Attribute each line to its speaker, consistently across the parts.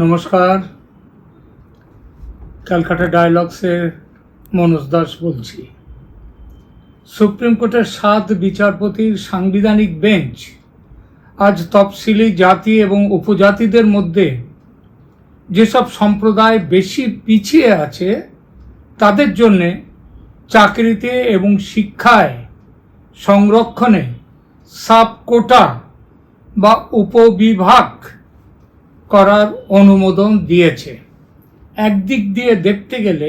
Speaker 1: নমস্কার। ক্যালকাটা ডায়ালগসের মনোজ দাস বলছি। সুপ্রিম কোর্টের সাত বিচারপতির সাংবিধানিক বেঞ্চ আজ তফসিলি জাতি এবং উপজাতিদের মধ্যে যেসব সম্প্রদায় বেশি পিছিয়ে আছে, তাদের জন্যে চাকরিতে এবং শিক্ষায় সংরক্ষণে সাব কোটা বা উপবিভাগ করার অনুমোদন দিয়েছে। একদিক দিয়ে দেখতে গেলে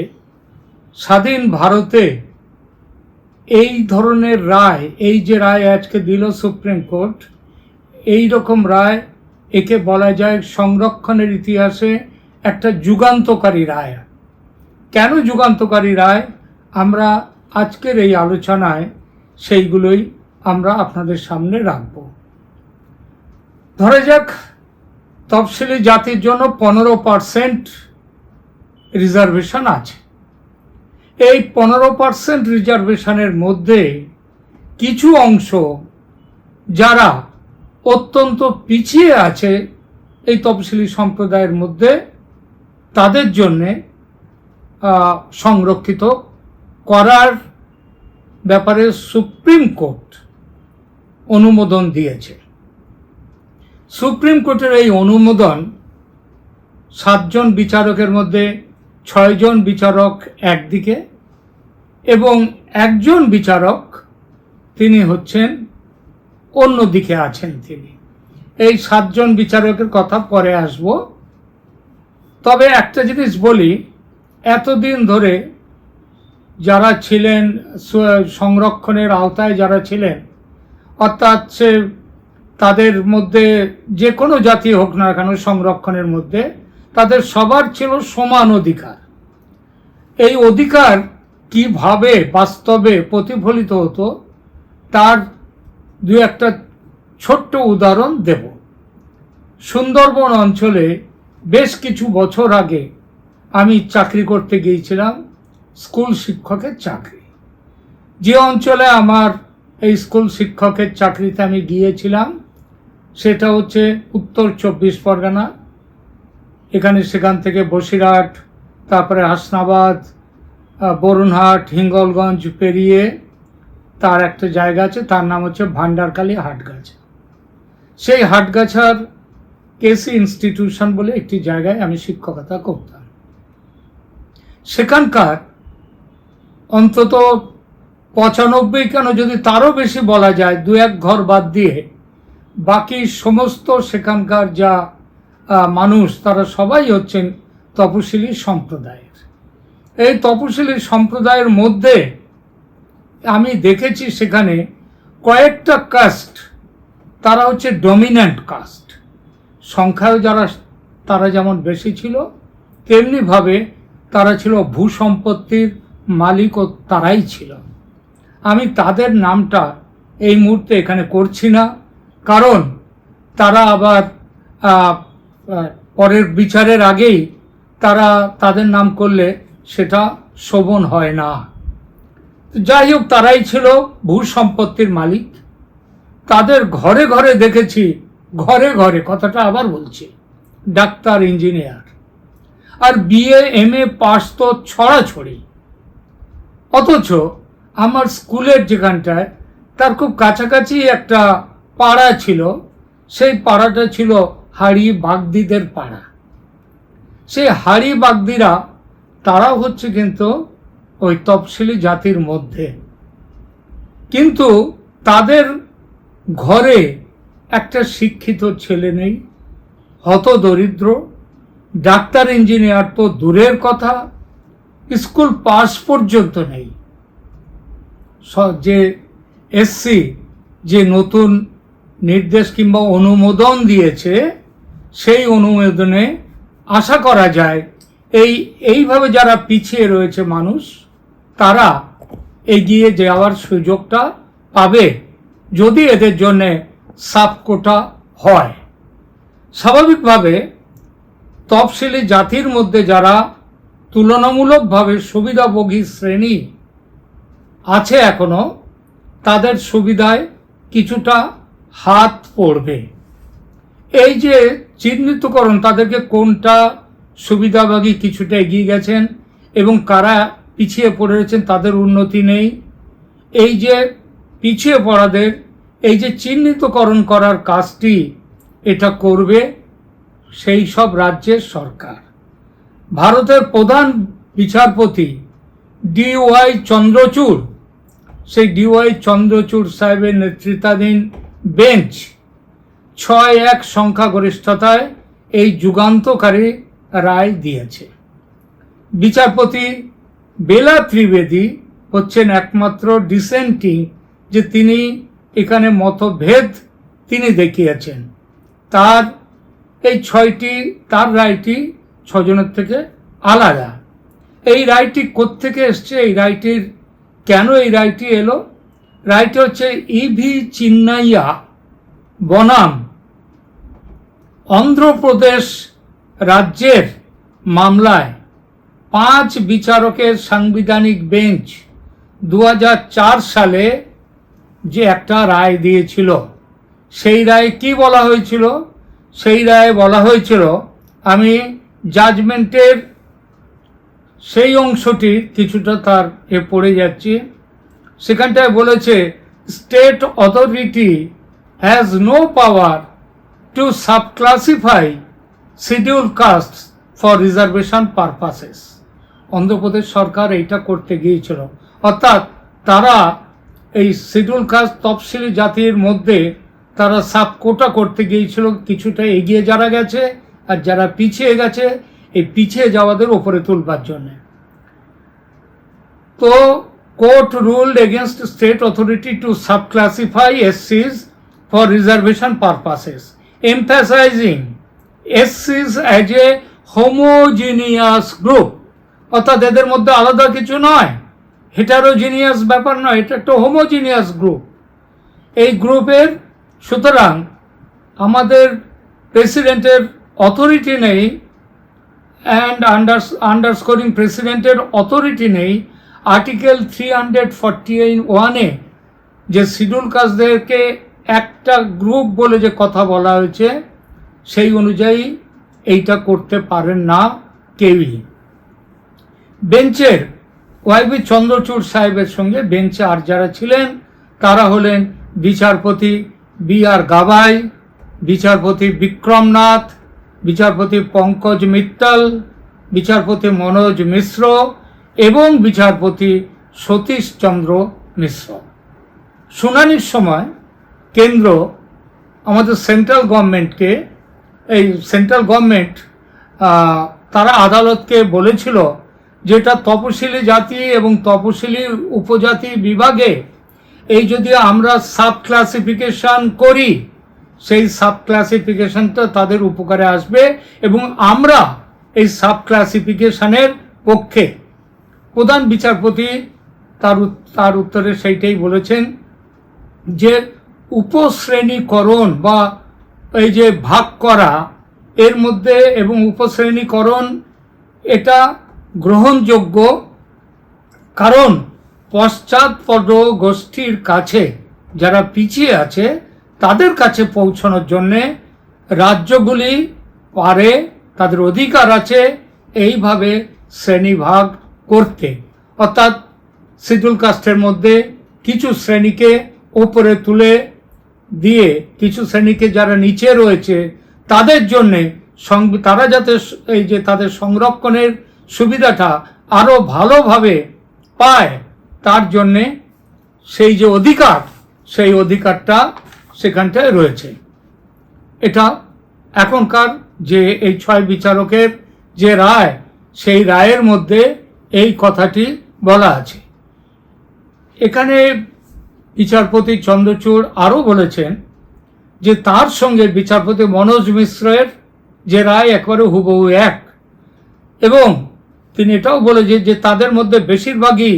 Speaker 1: স্বাধীন ভারতে এই ধরনের রায়, এই যে রায় আজকে দিল সুপ্রিম কোর্ট এই রকম রায় একে বলা যায় সংরক্ষণের ইতিহাসে একটা যুগান্তকারী রায়। কেন যুগান্তকারী রায়? আমরা আজকের এই আলোচনায় সেইগুলোই আমরা আপনাদের সামনে রাখব। ধরা যাক তফসিলি জাতির জন্য পনেরো পার্সেন্ট রিজার্ভেশন আছে। এই পনেরো পার্সেন্ট রিজার্ভেশনের মধ্যে কিছু অংশ যারা অত্যন্ত পিছিয়ে আছে এই তফসিলি সম্প্রদায়ের মধ্যে, তাদের জন্যে সংরক্ষিত করার ব্যাপারে সুপ্রিম কোর্ট অনুমোদন দিয়েছে। সুপ্রিম কোর্টের এই অনুমোদন সাতজন বিচারকের মধ্যে ছয়জন বিচারক একদিকে এবং একজন বিচারক তিনি হচ্ছেন অন্য দিকে আছেন তিনি। এই সাতজন বিচারকের কথা পরে আসব। তবে একটা জিনিস বলি, এতদিন ধরে যারা ছিলেন সংরক্ষণের আওতায় যারা ছিলেন, অর্থাৎ সে তাদের মধ্যে যে কোনো জাতি হোক না কেন সংরক্ষণের মধ্যে, তাদের সবার ছিল সমান অধিকার। এই অধিকার কীভাবে বাস্তবে প্রতিফলিত হতো, তার দু একটা ছোট্ট উদাহরণ দেব। সুন্দরবন অঞ্চলে বেশ কিছু বছর আগে আমি চাকরি করতে গিয়েছিলাম, স্কুল শিক্ষকের চাকরি। যে অঞ্চলে আমার এই স্কুল শিক্ষকের চাকরিতে আমি গিয়েছিলাম সেটা হচ্ছে উত্তর চব্বিশ পরগনা, এখানে সেখান থেকে বসিরহাট, তারপরে হাসনাবাদ বরুণহাট, হিঙ্গলগঞ্জ পেরিয়ে তার একটা জায়গা আছে, তার নাম হচ্ছে ভান্ডারকালী হাটগাছা। সেই হাটগাছার কেসি ইনস্টিটিউশন বলে একটি জায়গায় আমি শিক্ষকতা করতাম। সেখানকার অন্তত পঁচানব্বই কেন যদি তারও বেশি বলা যায়, দু এক ঘর বাদ দিয়ে বাকি সমস্ত সেখানকার যা মানুষ, তারা সবাই হচ্ছেন তপশিলি সম্প্রদায়ের। এই তপশিলি সম্প্রদায়ের মধ্যে আমি দেখেছি সেখানে কয়েকটা কাস্ট তারা হচ্ছে ডমিন্যান্ট কাস্ট সংখ্যায় যারা, তারা যেমন বেশি ছিল, তেমনিভাবে তারা ছিল ভূসম্পত্তির মালিকও তারাই ছিল। আমি তাদের নামটা এই মুহূর্তে এখানে করছি না। কারণ তারা আবার পরের বিচারের আগেই তারা তাদের নাম করলে সেটা শোভন হয় না। যাই হোক, তারাই ছিল ভূ সম্পত্তির মালিক। তাদের ঘরে ঘরে দেখেছি, ঘরে ঘরে, কথাটা আবার বলছি, ডাক্তার, ইঞ্জিনিয়ার। আর বিএ এম এ পাস তো ছড়াছড়ি। অথচ আমার স্কুলের যেখানটায় তার খুব কাছাকাছি একটা পাড়া ছিল, সেই পাড়াটা ছিল হাড়ি বাগদিদের পাড়া। সেই হাড়ি বাগদিরা তারা হচ্ছে কিন্তু ওই তফসিলি জাতির মধ্যে। কিন্তু তাদের ঘরে একটা শিক্ষিত ছেলে নেই, হত দরিদ্র, ডাক্তার, ইঞ্জিনিয়ার তো দূরের কথা, স্কুল পাস পর্যন্ত নেই। যে এসসি, যে নতুন নির্দেশ কিংবা অনুমোদন দিয়েছে, সেই অনুমোদনে আশা করা যায় এই, এইভাবে যারা পিছিয়ে রয়েছে মানুষ, তারা এগিয়ে যাওয়ার সুযোগটা পাবে যদি এদের জন্যে সাবকোটা হয়। স্বাভাবিকভাবে তফসিলি জাতির মধ্যে যারা তুলনামূলকভাবে সুবিধাভোগী শ্রেণি আছে এখনও, তাদের সুবিধায় কিছুটা হাত পড়বে। এই যে চিহ্নিতকরণ, তাদেরকে কোনটা সুবিধাভাগী কিছুটা এগিয়ে গেছেন এবং কারা পিছিয়ে পড়ে রয়েছেন তাদের উন্নতি নেই। এই যে পিছিয়ে পড়াদের, এই যে চিহ্নিতকরণ করার কাজটি এটা করবে সেই সব রাজ্যের সরকার। ভারতের প্রধান বিচারপতি ডি ওয়াই চন্দ্রচূড়, সেই ডি ওয়াই চন্দ্রচূড় সাহেবের নেতৃত্বাধীন বেঞ্চ। ছয় এক সংখ্যাগরিষ্ঠতায় এই যুগান্তকারী রায় দিয়েছে। বিচারপতি বেলা ত্রিবেদী হচ্ছেন একমাত্র ডিসেন্টিং যে তিনি এখানে মতভেদ তিনি দেখিয়েছেন। তার এই ছয়টি, তার রায়টি ছজনের থেকে আলাদা। এই রায়টি কোত্থেকে এসছে? এই রায়টির কেন এই রায়টি এলো? রায়টি হচ্ছে ইভি চিন্নাইয়া, বনাম, অন্ধ্রপ্রদেশ রাজ্যের মামলায় পাঁচ বিচারকের সাংবিধানিক বেঞ্চ দু হাজার চার সালে যে একটা রায় দিয়েছিল। সেই রায় কি বলা হয়েছিল? সেই রায়ে বলা হয়েছিল, আমি জাজমেন্টের সেই অংশটি কিছুটা তার এ পড়ে যাচ্ছি। সেখানটায় বলেছে state authority has no power to subclassify schedule caste for reservation purposes Andhra Pradesh সরকার এইটা করতে গিয়েছিল। অর্থাৎ তারা এই শিডিউল কাস্ট তফসিলি জাতির মধ্যে তারা সাব কোটা করতে গিয়েছিল, কিছুটা এগিয়ে যারা গেছে আর যারা পিছিয়ে গেছে, এই পিছিয়ে যাওয়াদের ওপরে তুলবার জন্যে। তো court ruled against state authority to subclassify এসসিস for reservation purposes. emphasizing এসসিস অ্যাজ এ হোমোজিনিয়াস গ্রুপ অর্থাৎ এদের মধ্যে আলাদা কিছু নয়। হেটারোজিনিয়াস ব্যাপার নয়, এটা একটা হোমোজিনিয়াস গ্রুপ এই গ্রুপের সুতরাং আমাদের প্রেসিডেন্টের অথরিটি নেই অ্যান্ড আন্ডার আন্ডারস্কোরিং প্রেসিডেন্টের অথরিটি নেই আর্টিকেল থ্রি হান্ড্রেড ফর্টি ওয়ানে যে শিডিউল কাস্টদেরকে একটা গ্রুপ বলে যে কথা বলা হয়েছে, সেই অনুযায়ী এইটা করতে পারেন না কেউই। বেঞ্চের ওয়াইবি চন্দ্রচূড় সাহেবের সঙ্গে বেঞ্চে আর যারা ছিলেন, তারা হলেন বিচারপতি বি আর গাবাই বিচারপতি বিক্রমনাথ বিচারপতি পঙ্কজ মিত্তল, বিচারপতি মনোজ মিশ্র এবং বিচারপতি সতীশচন্দ্র মিশ্র। শুনানির সময় কেন্দ্র আমাদের সেন্ট্রাল গভর্নমেন্টকে, এই সেন্ট্রাল গভর্নমেন্ট তারা আদালতকে বলেছিল যেটা তপশিলি জাতি এবং তপশিলি উপজাতি বিভাগে এই যদি আমরা সাব ক্লাসিফিকেশন করি, সেই সাব ক্লাসিফিকেশনটা তাদের উপকারে আসবে এবং আমরা এই সাব ক্লাসিফিকেশনের পক্ষে প্রধান বিচারপতি তার তার উত্তরে সেইটাই বলেছেন যে উপশ্রেণীকরণ বা এই যে ভাগ করা, এর মধ্যে এবং উপশ্রেণীকরণ এটা গ্রহণযোগ্য কারণ পশ্চাৎপদ গোষ্ঠীর কাছে যারা পিছিয়ে আছে তাদের কাছে পৌঁছানোর জন্যে রাজ্যগুলি পারে, তাদের অধিকার আছে, এইভাবে শ্রেণীভাগ করতে অর্থাৎ শিডিউল কাস্টের মধ্যে কিছু শ্রেণীকে ওপরে তুলে দিয়ে কিছু শ্রেণীকে যারা নিচে রয়েছে, তাদের জন্যে তারা যাতে এই যে তাদের সংরক্ষণের সুবিধাটা আরও ভালোভাবে পায়, তার জন্যে সেই যে অধিকার, সেই অধিকারটা সেখানটায় রয়েছে। এটা এখনকার যে এই ছয় বিচারকের যে রায়, সেই রায়ের মধ্যে এই কথাটি বলা আছে। এখানে বিচারপতি চন্দ্রচূড় আরও বলেছেন যে তার সঙ্গে বিচারপতি মনোজ মিশ্রের যে রায় একবারে হুবহু এক এবং তিনি এটাও বলেছেন যে তাদের মধ্যে বেশিরভাগই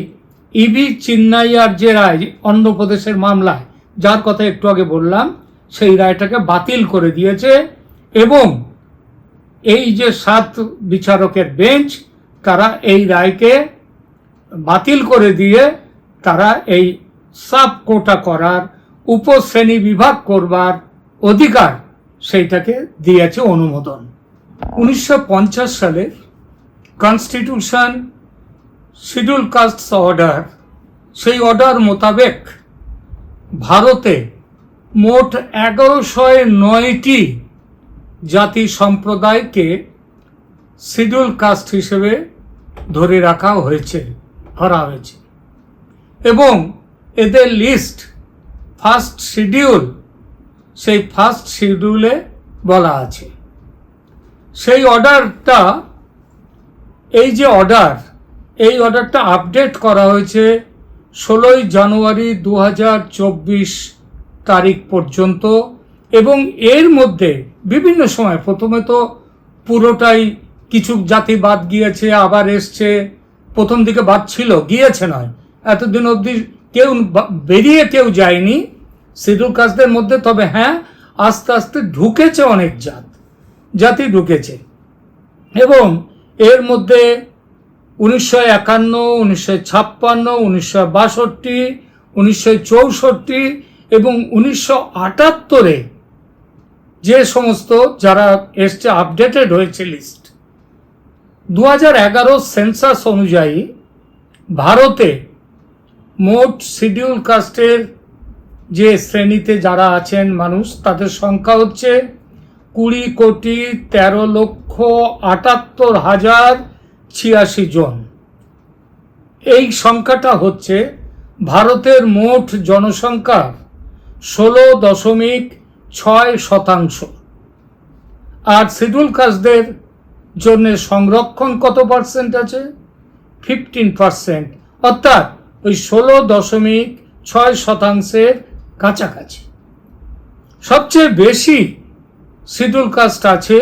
Speaker 1: ইভি চিন্নাইয়ার যে রায়, অন্ধ্রপ্রদেশের মামলায়, যার কথা একটু আগে বললাম, সেই রায়টাকে বাতিল করে দিয়েছে এবং এই যে সাত বিচারকের বেঞ্চ তারা এই রায়কে বাতিল করে দিয়ে তারা এই সাব কোটা করার, উপশ্রেণী বিভাগ করবার অধিকার সেইটাকে দিয়েছে অনুমোদন। উনিশশো সালের কনস্টিটিউশন শিডিউল কাস্ট অর্ডার সেই অর্ডার মোতাবেক ভারতে মোট এগারোশো নয়টি জাতি সম্প্রদায়কে শিডিউল কাস্ট হিসেবে ধরে রাখা হয়েছে, ধরা হয়েছে। এবং এদের লিস্ট ফার্স্ট শিডিউল সেই ফার্স্ট শিডিউলে বলা আছে। সেই অর্ডারটা এই যে অর্ডার এই অর্ডারটা আপডেট করা হয়েছে ষোলোই জানুয়ারি দু হাজার চব্বিশ তারিখ পর্যন্ত এবং এর মধ্যে বিভিন্ন সময় প্রথমে তো পুরোটাই কিছু জাতি বাদ গিয়েছে, আবার এসছে। প্রথম দিকে বাদ ছিল, গিয়েছে নয়। এতদিন অবধি কেউ বেরিয়ে কেউ যায়নি। শিডিউল কাস্টদের মধ্যে, তবে হ্যাঁ আস্তে আস্তে ঢুকেছে অনেক জাত, জাতি ঢুকেছে। এবং এর মধ্যে উনিশশো একান্ন, উনিশশো ছাপ্পান্ন, উনিশশো বাষট্টি, উনিশশো চৌষট্টি এবং উনিশশো আটাত্তরে যে সমস্ত যারা এসছে আপডেটেড হয়েছে লিস্ট দু হাজার এগারো সেন্সাস অনুযায়ী ভারতে মোট শিডিউল কাস্টের যে শ্রেণীতে যারা আছেন মানুষ, তাদের সংখ্যা হচ্ছে কুড়ি কোটি তেরো লক্ষ আটাত্তর হাজার ছিয়াশি জন। এই সংখ্যাটা হচ্ছে ভারতের মোট জনসংখ্যার ষোলো দশমিক ছয় শতাংশ। আর শিডিউল কাস্টদের জন্য সংরক্ষণ কত পার্সেন্ট আছে? ফিফটিন পার্সেন্ট অর্থাৎ ওই ষোলো দশমিক ছয় শতাংশের কাছাকাছি। সবচেয়ে বেশি শিডিউল কাস্ট আছে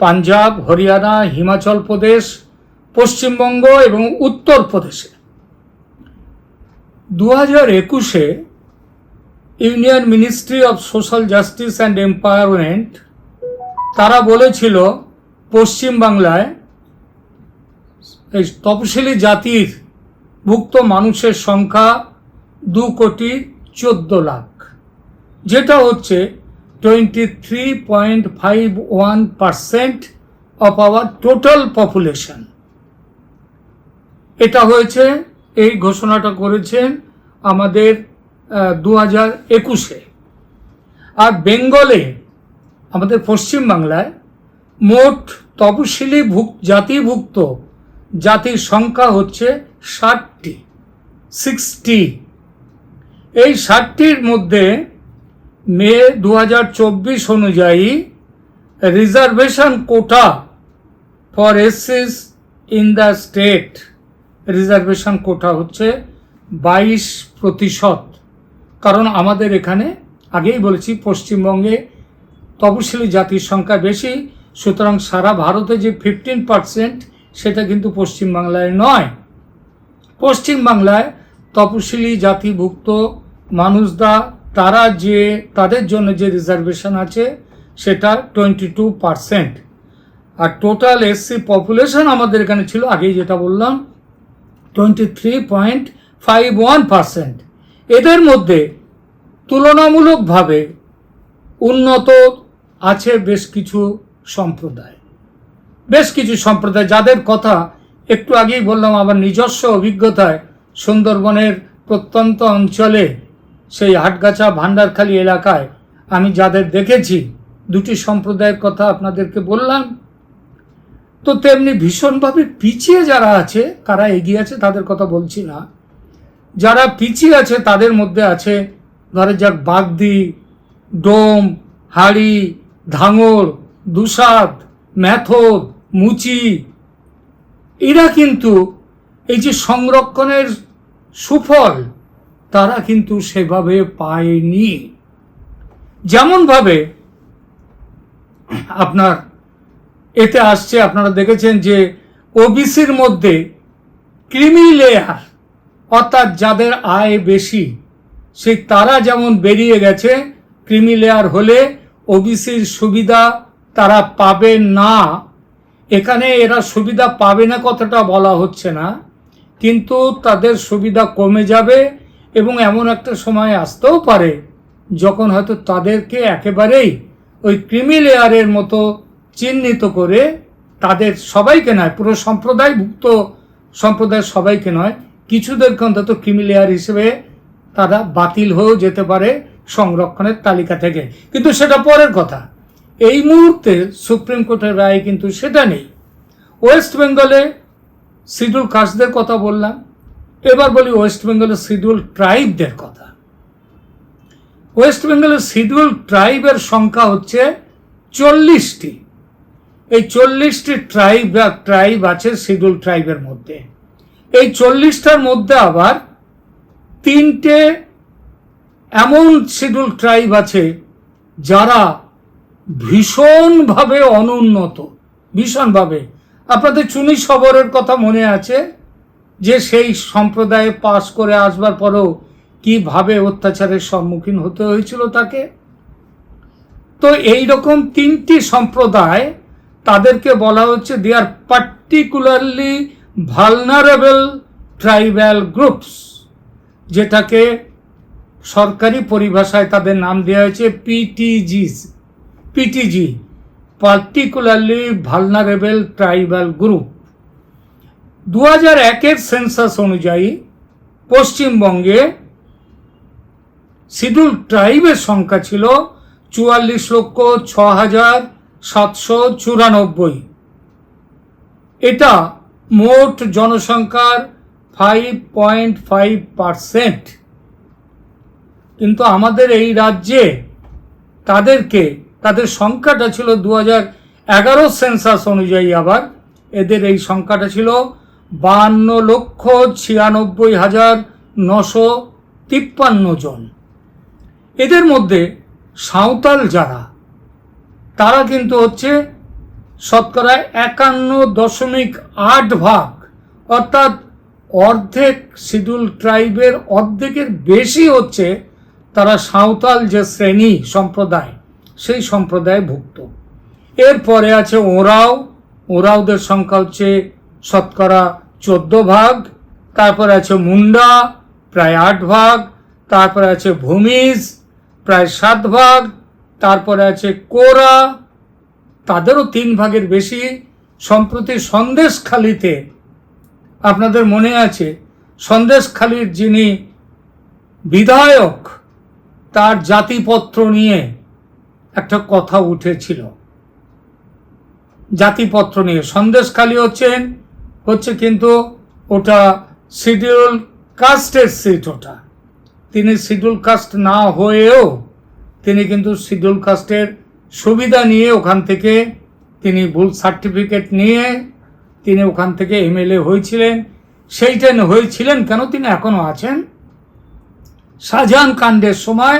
Speaker 1: পাঞ্জাব, হরিয়ানা, হিমাচল প্রদেশ, পশ্চিমবঙ্গ এবং উত্তরপ্রদেশে দু হাজার একুশে union ministry of social justice and empowerment তারা বলেছিল পশ্চিমবাংলায় এই তপশিলি জাতির ভুক্ত মানুষের সংখ্যা দু কোটি চোদ্দ লাখ। যেটা হচ্ছে twenty three point five one percent of our total population এটা হয়েছে, এই ঘোষণাটা করেছেন আমাদের দু হাজার একুশে। আর বেঙ্গলে, আমাদের পশ্চিমবাংলায় মোট তপশিলি ভুক, জাতিভুক্ত জাতির সংখ্যা হচ্ছে ষাটটি সিক্সটি এই ষাটটির মধ্যে মে দু হাজার চব্বিশ অনুযায়ী reservation quota for axis in the state, reservation quota হচ্ছে বাইশ প্রতিশত। কারণ আমাদের এখানে আগেই বলেছি, পশ্চিমবঙ্গে তপশিলি জাতির সংখ্যা বেশি সুতরাং সারা ভারতে যে ফিফটিন পার্সেন্ট সেটা কিন্তু পশ্চিমবাংলায় নয়। পশ্চিমবাংলায় তপশিলি জাতিভুক্ত মানুষরা তারা যে, তাদের জন্য যে রিজার্ভেশন আছে, সেটা টোয়েন্টি টু পারসেন্ট আর টোটাল এসসি পপুলেশন আমাদের এখানে ছিল, আগেই যেটা বললাম twenty three point five one percent এদের মধ্যে তুলনামূলকভাবে উন্নত আছে বেশ কিছু সম্প্রদায়। বেশ কিছু সম্প্রদায় যাদের কথা একটু আগেই বললাম, আমার নিজস্ব অভিজ্ঞতায় সুন্দরবনের প্রত্যন্ত অঞ্চলে সেই হাটগাছা ভান্ডারখালী এলাকায় আমি যাদের দেখেছি, দুটি সম্প্রদায়ের কথা আপনাদেরকে বললাম। তো তেমনি ভীষণভাবে পিছিয়ে যারা আছে, কারা এগিয়ে আছে তাদের কথা বলছি না। যারা পিছিয়ে আছে তাদের মধ্যে আছে, ধরে যাক, বাগদি, ডোম, হাড়ি, ধাঙর দুসাদ ম্যাথর মুচি, এরা কিন্তু এই যে সংরক্ষণের সুফল, তারা কিন্তু সেভাবে পায়নি। যেমনভাবে আপনার এতে আসছে, আপনারা দেখেছেন যে ওবিসির মধ্যে ক্রিমি লেয়ার, অর্থাৎ যাদের আয় বেশি, সেই তারা যেমন বেরিয়ে গেছে, ক্রিমি লেয়ার হলে ওবিসির সুবিধা তারা পাবে না। এখানে এরা সুবিধা পাবে না কথাটা বলা হচ্ছে না। কিন্তু তাদের সুবিধা কমে যাবে এবং এমন একটা সময় আসতেও পারে যখন হয়তো তাদেরকে একেবারেই ওই ক্রিমি লেয়ারের মতো চিহ্নিত করে তাদের সবাইকে নয়, পুরো সম্প্রদায়ভুক্ত সম্প্রদায়ের সবাইকে নয়, কিছুদেরকে অন্তত ক্রিমি লেয়ার হিসেবে তারা বাতিল হয়েও যেতে পারে সংরক্ষণের তালিকা থেকে। কিন্তু সেটা পরের কথা। এই মুহূর্তে সুপ্রিম কোর্টের রায় কিন্তু সেটা নেই। ওয়েস্ট বেঙ্গলে শিডিউল কাস্টদের কথা বললাম। এবার বলি ওয়েস্ট বেঙ্গলের শিডিউল ট্রাইবদের কথা। ওয়েস্ট বেঙ্গলের শিডিউল ট্রাইবের সংখ্যা হচ্ছে চল্লিশটি। এই চল্লিশটি ট্রাইব ট্রাইব আছে শিডিউল ট্রাইবের মধ্যে। এই চল্লিশটার মধ্যে আবার তিনটে এমন শিডিউল ট্রাইব আছে যারা ভীষণভাবে অনুন্নত, ভীষণভাবে। আপনাদের চুনি সবরের কথা মনে আছে? যে সেই সম্প্রদায়ে পাশ করে আসবার পরেও কীভাবে অত্যাচারের সম্মুখীন হতে হয়েছিল তাকে? তো এই রকম তিনটি সম্প্রদায় তাদেরকে বলা হচ্ছে they are particularly vulnerable tribal groups যেটাকে সরকারি পরিভাষায় তাদের নাম দেওয়া হয়েছে PTGs PTG particularly vulnerable tribal group দু হাজার একের সেন্সাস অনুযায়ী পশ্চিমবঙ্গে শিডিউল ট্রাইবের সংখ্যা ছিল চুয়াল্লিশ লক্ষ ছ হাজার সাতশো চুরানব্বই। এটা মোট জনসংখ্যার ফাইভ পয়েন্ট ফাইভ পারসেন্ট কিন্তু আমাদের এই রাজ্যে তাদেরকে তাদের সংখ্যাটা ছিল দু এগারো সেন্সাস অনুযায়ী আবার। এদের এই সংখ্যাটা ছিল বান্ন লক্ষ ছিয়ানব্বই হাজার নশো তিপ্পান্ন জন। এদের মধ্যে সাঁওতাল যারা, তারা কিন্তু হচ্ছে শতকরা একান্ন দশমিক আট ভাগ, অর্থাৎ অর্ধেক শিডিউল ট্রাইবের অর্ধেকের বেশি হচ্ছে তারা সাঁওতাল যে শ্রেণি সম্প্রদায়। সেই সম্প্রদায় ভুক্ত এরপরে আছে ওরাও। ওরাওদের সংখ্যা হচ্ছে শতকরা চোদ্দ ভাগ। তারপরে আছে মুন্ডা, প্রায় আট ভাগ। তারপরে আছে ভূমিজ, প্রায় সাত ভাগ। তারপরে আছে কোরা, তাদেরও তিন ভাগের বেশি। সম্প্রতি সন্দেশখালিতে, আপনাদের মনে আছে, সন্দেশখালির যিনি বিধায়ক, তার জাতিপত্র নিয়ে একটা কথা উঠেছিল। জাতিপত্র নিয়ে সন্দেশখালি হচ্ছেন হচ্ছে কিন্তু ওটা শিডিউল কাস্টের সিট ওটা। তিনি শিডিউল কাস্ট না হয়েও তিনি কিন্তু শিডিউল কাস্টের সুবিধা নিয়ে ওখান থেকে তিনি ভুল সার্টিফিকেট নিয়ে তিনি ওখান থেকে এমএলএ হয়েছিলেন। সেইটা হয়েছিলেন কেন তিনি এখনও আছেন? শাহজাহান কাণ্ডের সময়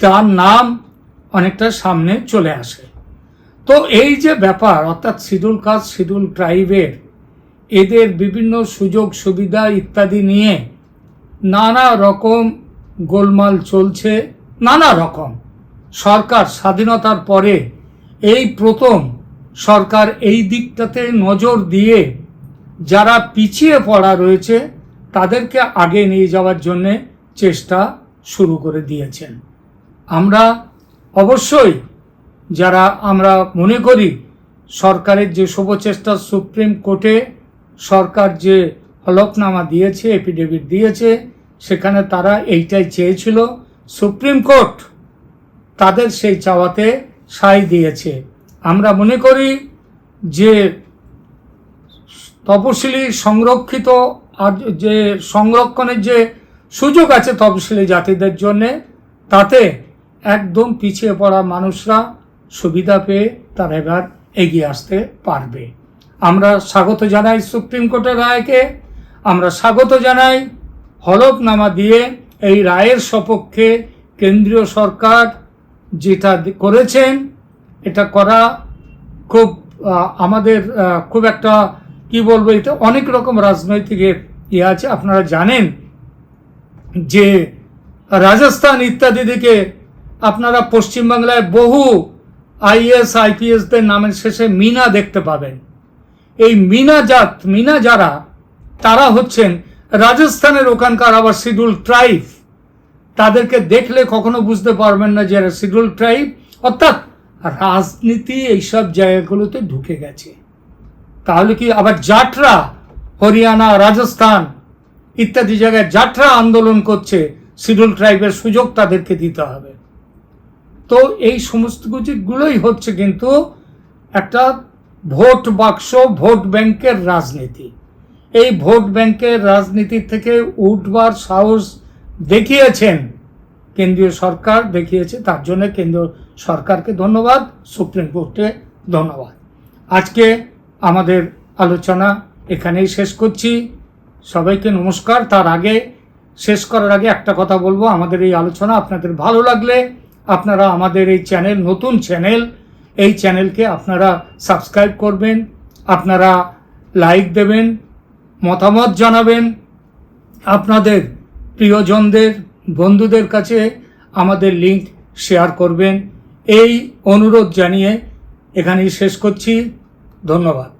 Speaker 1: তার নাম অনেকটা সামনে চলে আসে। তো এই যে ব্যাপার, অর্থাৎ শিডিউল কাস্ট, শিডিউল ট্রাইবের এদের বিভিন্ন সুযোগ, সুবিধা ইত্যাদি নিয়ে নানা রকম গোলমাল চলছে, নানা রকম। সরকার স্বাধীনতার পরে এই প্রথম সরকার এই দিকটাতে নজর দিয়ে যারা পিছিয়ে পড়া রয়েছে, তাদেরকে আগে নিয়ে যাওয়ার জন্যে চেষ্টা শুরু করে দিয়েছেন। আমরা অবশ্যই যারা আমরা মনে করি সরকারের যে শুভচেষ্টা সুপ্রিম কোর্টে সরকার যে হলফনামা দিয়েছে এফিডেভিট দিয়েছে, সেখানে তারা এইটাই চেয়েছিল। সুপ্রিম কোর্ট তাদের সেই চাওয়াতে সাই দিয়েছে। আমরা মনে করি যে তপশিলি সংরক্ষিত আর যে সংরক্ষণের যে সুযোগ আছে তপশিলি জাতিদের জন্যে, তাতে একদম পিছিয়ে পড়া মানুষরা সুবিধা পেয়ে তারা এবার এগিয়ে আসতে পারবে। আমরা স্বাগত জানাই সুপ্রিম কোর্টের রায়কে। আমরা স্বাগত জানাই হলফনামা দিয়ে এই রায়ের সপক্ষে কেন্দ্রীয় সরকার যেটা করেছেন, এটা করা খুব আমাদের খুব একটা, কি বলব, এটা অনেক রকম রাজনৈতিক ইয়ে আছে। আপনারা জানেন যে রাজস্থান ইত্যাদি দিকে আপনারা পশ্চিমবাংলায় বহু আইএস আইপিএসদের নামের শেষে মিনা দেখতে পাবেন। এই মিনা জাত, মিনা যারা, তারা হচ্ছেন রাজস্থানের ওখানকার আবার শিডিউল ট্রাইব। তাদেরকে দেখলে কখনো বুঝতে পারবেন না যে শিডিউল ট্রাইব, অর্থাৎ রাজনীতি এইসব জায়গাগুলোতে ঢুকে গেছে। তাহলে কি আবার জাটরা, হরিয়ানা, রাজস্থান ইত্যাদি জায়গায় জাটরা আন্দোলন করছে, শিডিউল ট্রাইবের সুযোগ তাদেরকে দিতে হবে। তো এই সমস্ত কিছুগুলোই হচ্ছে কিন্তু একটা ভোট বাক্স, ভোট ব্যাংকের রাজনীতি। এই ভোট ব্যাংকের রাজনীতি থেকে উঠবার সাহস দেখিয়েছেন কেন্দ্রীয় সরকার, দেখিয়েছে, তার জন্য কেন্দ্রীয় সরকারকে ধন্যবাদ, সুপ্রিম কোর্টে ধন্যবাদ। আজকে আমাদের আলোচনা এখানেই শেষ করছি। সবাইকে নমস্কার। তার আগে শেষ করার আগে একটা কথা বলব। আমাদের এই আলোচনা আপনাদের ভালো লাগলে আপনারা আমাদের এই চ্যানেল, নতুন চ্যানেল, এই চ্যানেলকে আপনারা সাবস্ক্রাইব করবেন, আপনারা লাইক দেবেন, মতামত জানাবেন। আপনাদের প্রিয়জনদের, বন্ধুদের কাছে আমাদের লিংক শেয়ার করবেন। এই অনুরোধ জানিয়ে এখানেই শেষ করছি। ধন্যবাদ।